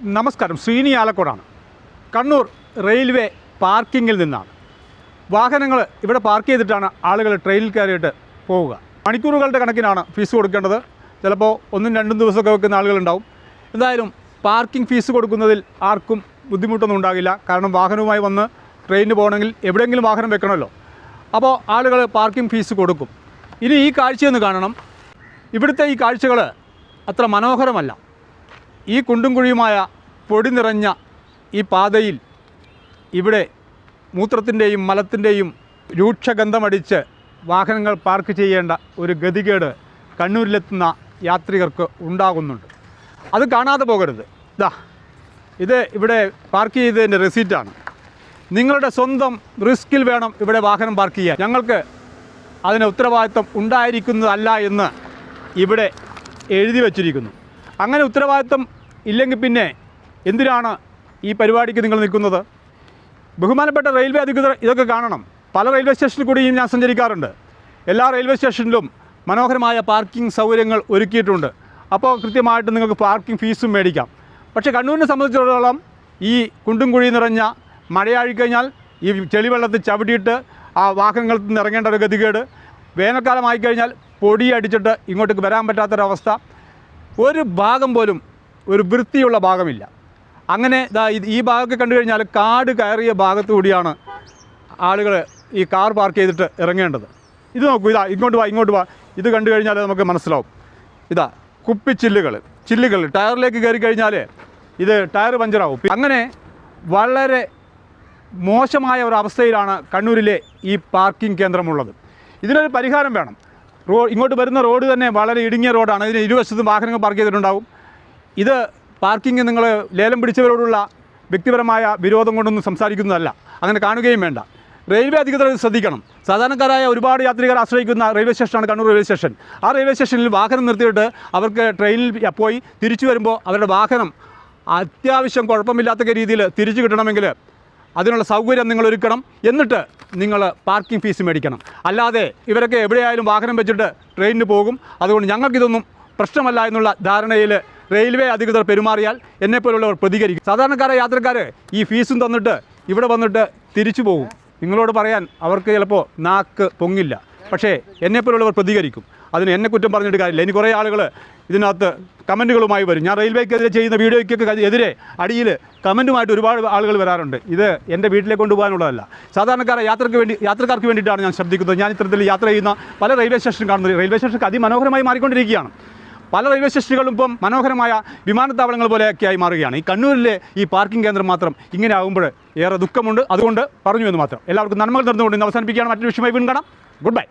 നമസ്കാരം. ശ്രീനി ആലക്കോടാണ്. കണ്ണൂർ റെയിൽവേ പാർക്കിങ്ങിൽ നിന്നാണ്. വാഹനങ്ങൾ ഇവിടെ പാർക്ക് ചെയ്തിട്ടാണ് ആളുകൾ ട്രെയിനിൽ കയറിയിട്ട് പോവുക. മണിക്കൂറുകളുടെ കണക്കിനാണ് ഫീസ് കൊടുക്കേണ്ടത്. ചിലപ്പോൾ ഒന്നും രണ്ടും ദിവസമൊക്കെ വെക്കുന്ന ആളുകളുണ്ടാവും. എന്തായാലും പാർക്കിംഗ് ഫീസ് കൊടുക്കുന്നതിൽ ആർക്കും ബുദ്ധിമുട്ടൊന്നും ഉണ്ടാകില്ല. കാരണം വാഹനവുമായി വന്ന് ട്രെയിനിന് പോകണമെങ്കിൽ എവിടെയെങ്കിലും വാഹനം വെക്കണമല്ലോ. അപ്പോൾ ആളുകൾ പാർക്കിംഗ് ഫീസ് കൊടുക്കും. ഇനി ഈ കാഴ്ചയൊന്ന് കാണണം. ഇവിടുത്തെ ഈ കാഴ്ചകൾ അത്ര മനോഹരമല്ല. ഈ കുണ്ടും കുഴിയുമായ പൊടി നിറഞ്ഞ ഈ പാതയിൽ ഇവിടെ മൂത്രത്തിന്റെയും മലത്തിന്റെയും രൂക്ഷഗന്ധമടിച്ച് വാഹനങ്ങൾ പാർക്ക് ചെയ്യേണ്ട ഒരു ഗതികേട് കണ്ണൂരിലെത്തുന്ന യാത്രികർക്ക് ഉണ്ടാകുന്നുണ്ട്. അത് കാണാതെ പോകരുത്. ഇതാ ഇത് ഇവിടെ പാർക്ക് ചെയ്തതിന്റെ റെസീറ്റാണ്. നിങ്ങളുടെ സ്വന്തം റിസ്കിൽ വേണം ഇവിടെ വാഹനം പാർക്ക് ചെയ്യാൻ. ഞങ്ങൾക്ക് അതിന് ഉത്തരവാദിത്വം ഉണ്ടായിരിക്കുന്നതല്ല എന്ന് ഇവിടെ എഴുതി വച്ചിരിക്കുന്നു. അങ്ങനെ ഉത്തരവാദിത്വം ഇല്ലെങ്കിൽ പിന്നെ എന്തിനാണ് ഈ പരിപാടിക്ക് നിങ്ങൾ നിൽക്കുന്നത്? ബഹുമാനപ്പെട്ട റെയിൽവേ അധികൃതർ ഇതൊക്കെ കാണണം. പല റെയിൽവേ സ്റ്റേഷനിൽ കൂടിയും ഞാൻ സഞ്ചരിക്കാറുണ്ട്. എല്ലാ റെയിൽവേ സ്റ്റേഷനിലും മനോഹരമായ പാർക്കിംഗ് സൗകര്യങ്ങൾ ഒരുക്കിയിട്ടുണ്ട്. അപ്പോൾ കൃത്യമായിട്ട് നിങ്ങൾക്ക് പാർക്കിംഗ് ഫീസും മേടിക്കാം. പക്ഷേ കണ്ണൂരിനെ സംബന്ധിച്ചിടത്തോളം ഈ കുണ്ടും കുഴി നിറഞ്ഞ മഴയാഴിക്കഴിഞ്ഞാൽ ഈ ചെളിവെള്ളത്തിൽ ചവിട്ടിയിട്ട് ആ വാഹനങ്ങളിൽ നിന്ന് ഇറങ്ങേണ്ട ഒരു ഗതികേട്. വേനൽക്കാലമായി കഴിഞ്ഞാൽ പൊടി അടിച്ചിട്ട് ഇങ്ങോട്ടേക്ക് വരാൻ പറ്റാത്തൊരവസ്ഥ. ഒരു ഭാഗം പോലും ഒരു വൃത്തിയുള്ള ഭാഗമില്ല. അങ്ങനെ ഇതാ ഈ ഭാഗമൊക്കെ കണ്ടു കഴിഞ്ഞാൽ കാട് കയറിയ ഭാഗത്തു കൂടിയാണ് ആളുകൾ ഈ കാർ പാർക്ക് ചെയ്തിട്ട് ഇറങ്ങേണ്ടത്. ഇത് നോക്കൂ ഇതാ ഇങ്ങോട്ട് വാ ഇങ്ങോട്ട് വാ. ഇത് കണ്ടു കഴിഞ്ഞാൽ നമുക്ക് മനസ്സിലാവും. ഇതാ കുപ്പി ചില്ലുകൾ ചില്ലുകൾ ടയറിലേക്ക് കയറി കഴിഞ്ഞാൽ ഇത് ടയർ പഞ്ചറാവും. അങ്ങനെ വളരെ മോശമായ ഒരു അവസ്ഥയിലാണ് കണ്ണൂരിലെ ഈ പാർക്കിംഗ് കേന്ദ്രമുള്ളത്. ഇതിനൊരു പരിഹാരം വേണം. റോഡ് ഇങ്ങോട്ട് വരുന്ന റോഡ് തന്നെ വളരെ ഇടുങ്ങിയ റോഡാണ്. ഇതിന് ഇരുവശത്തും വാഹനങ്ങൾ പാർക്ക് ചെയ്തിട്ടുണ്ടാവും. ഇത് പാർക്കിംഗ് നിങ്ങൾ ലേലം പിടിച്ചവരോടുള്ള വ്യക്തിപരമായ വിരോധം കൊണ്ടൊന്നും സംസാരിക്കുന്നതല്ല. അങ്ങനെ കാണുകയും വേണ്ട. റെയിൽവേ അധികൃതർ ശ്രദ്ധിക്കണം. സാധാരണക്കാരായ ഒരുപാട് യാത്രികർ ആശ്രയിക്കുന്ന റെയിൽവേ സ്റ്റേഷനാണ് കണ്ണൂർ റെയിൽവേ സ്റ്റേഷൻ. ആ റെയിൽവേ സ്റ്റേഷനിൽ വാഹനം നിർത്തിയിട്ട് അവർക്ക് ട്രെയിനിൽ പോയി തിരിച്ചു വരുമ്പോൾ അവരുടെ വാഹനം അത്യാവശ്യം കുഴപ്പമില്ലാത്ത രീതിയിൽ തിരിച്ചു കിട്ടണമെങ്കിൽ അതിനുള്ള സൗകര്യം നിങ്ങൾ ഒരുക്കണം. എന്നിട്ട് നിങ്ങൾ പാർക്കിംഗ് ഫീസ് മേടിക്കണം. അല്ലാതെ ഇവരൊക്കെ എവിടെയായാലും വാഹനം വെച്ചിട്ട് ട്രെയിനിന് പോകും. അതുകൊണ്ട് ഞങ്ങൾക്കിതൊന്നും പ്രശ്നമല്ല എന്നുള്ള ധാരണയിൽ റെയിൽവേ അധികൃതർ പെരുമാറിയാൽ എന്നെപ്പോലുള്ളവർ പ്രതികരിക്കും. സാധാരണക്കാരെ യാത്രക്കാർ ഈ ഫീസും തന്നിട്ട് ഇവിടെ വന്നിട്ട് തിരിച്ചു പോകും. നിങ്ങളോട് പറയാൻ അവർക്ക് ചിലപ്പോൾ നാക്ക് പൊങ്ങില്ല. പക്ഷേ എന്നെപ്പോലുള്ളവർ പ്രതികരിക്കും. അതിന് എന്നെ കുറ്റം പറഞ്ഞിട്ട് കാര്യമില്ല. ഇനി കുറേ ആളുകൾ ഇതിനകത്ത് കമന്റുകളുമായി വരും. ഞാൻ റെയിൽവേക്കെതിരെ ചെയ്യുന്ന വീഡിയോയ്ക്കൊക്കെ എതിരെ അടിയിൽ കമന്റുമായിട്ട് ഒരുപാട് ആളുകൾ വരാറുണ്ട്. ഇത് എന്റെ വീട്ടിലേക്ക് കൊണ്ടുപോകാനുള്ളതല്ല. സാധാരണക്കാരെ യാത്രയ്ക്ക് വേണ്ടി യാത്രക്കാർക്ക് വേണ്ടിയിട്ടാണ് ഞാൻ ശബ്ദിക്കുന്നത് ഞാൻ ഇത്തരത്തിൽ യാത്ര ചെയ്യുന്ന പല റെയിൽവേ സ്റ്റേഷനും കാണുന്നത് റെയിൽവേ സ്റ്റേഷൻ അതിമനോഹരമായി മാറിക്കൊണ്ടിരിക്കുകയാണ്. പല റെയിൽവേ സ്റ്റേഷനുകളും ഇപ്പം മനോഹരമായ വിമാനത്താവളങ്ങൾ പോലെയൊക്കെയായി മാറുകയാണ്. ഈ കണ്ണൂരിലെ ഈ പാർക്കിംഗ് കേന്ദ്രം മാത്രം ഇങ്ങനെ ആകുമ്പോൾ ഏറെ ദുഃഖമുണ്ട്. അതുകൊണ്ട് പറഞ്ഞു എന്ന് മാത്രം. എല്ലാവർക്കും നന്മകൾ നടന്നുകൊണ്ട് ഇന്ന് അവസാനിപ്പിക്കുകയാണ്. മറ്റൊരു വിഷയമായി വീണ്ടും കാണാം. Good bye